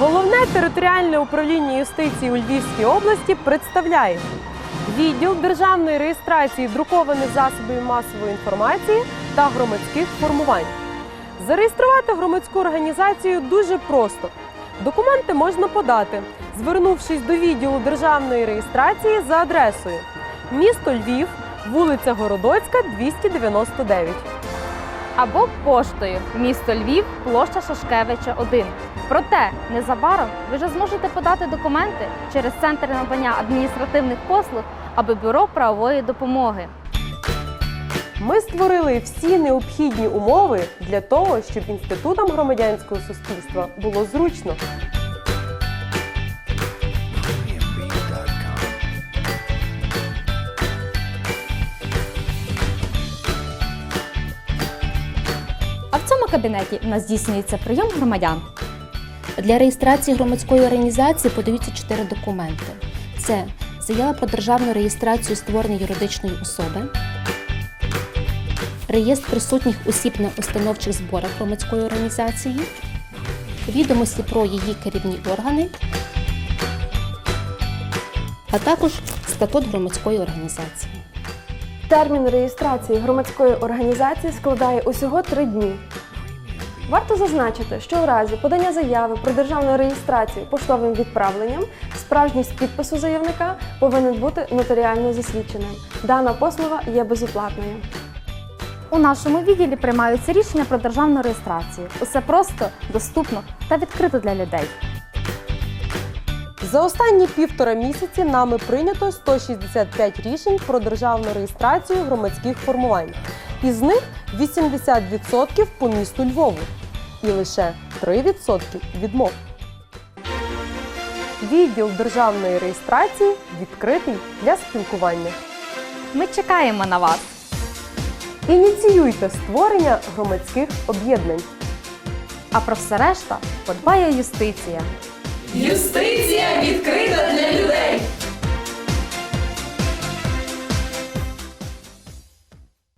Головне територіальне управління юстиції у Львівській області представляє відділ державної реєстрації друкованих засобів масової інформації та громадських формувань. Зареєструвати громадську організацію дуже просто. Документи можна подати, звернувшись до відділу державної реєстрації за адресою місто Львів, вулиця Городоцька, 299. або поштою місто Львів, площа Шашкевича 1. Проте незабаром ви вже зможете подати документи через центр надання адміністративних послуг або бюро правової допомоги. Ми створили всі необхідні умови для того, щоб інститутам громадянського суспільства було зручно. А в цьому кабінеті у нас здійснюється прийом громадян. Для реєстрації громадської організації подаються чотири документи: це заява про державну реєстрацію створеної юридичної особи, реєстр присутніх осіб на установчих зборах громадської організації, відомості про її керівні органи, а також статут громадської організації. Термін реєстрації громадської організації складає усього три дні. Варто зазначити, що у разі подання заяви про державну реєстрацію поштовим відправленням справжність підпису заявника повинен бути нотаріально засвідченим. Дана послуга є безоплатною. У нашому відділі приймаються рішення про державну реєстрацію. Усе просто, доступно та відкрито для людей. За останні півтора місяці нами прийнято 165 рішень про державну реєстрацію громадських формувань. Із них 80% по місту Львову і лише 3% відмов. Відділ державної реєстрації відкритий для спілкування. Ми чекаємо на вас! Ініціюйте створення громадських об'єднань. А про все решта подбає юстиція. Юстиція відкрита для людей.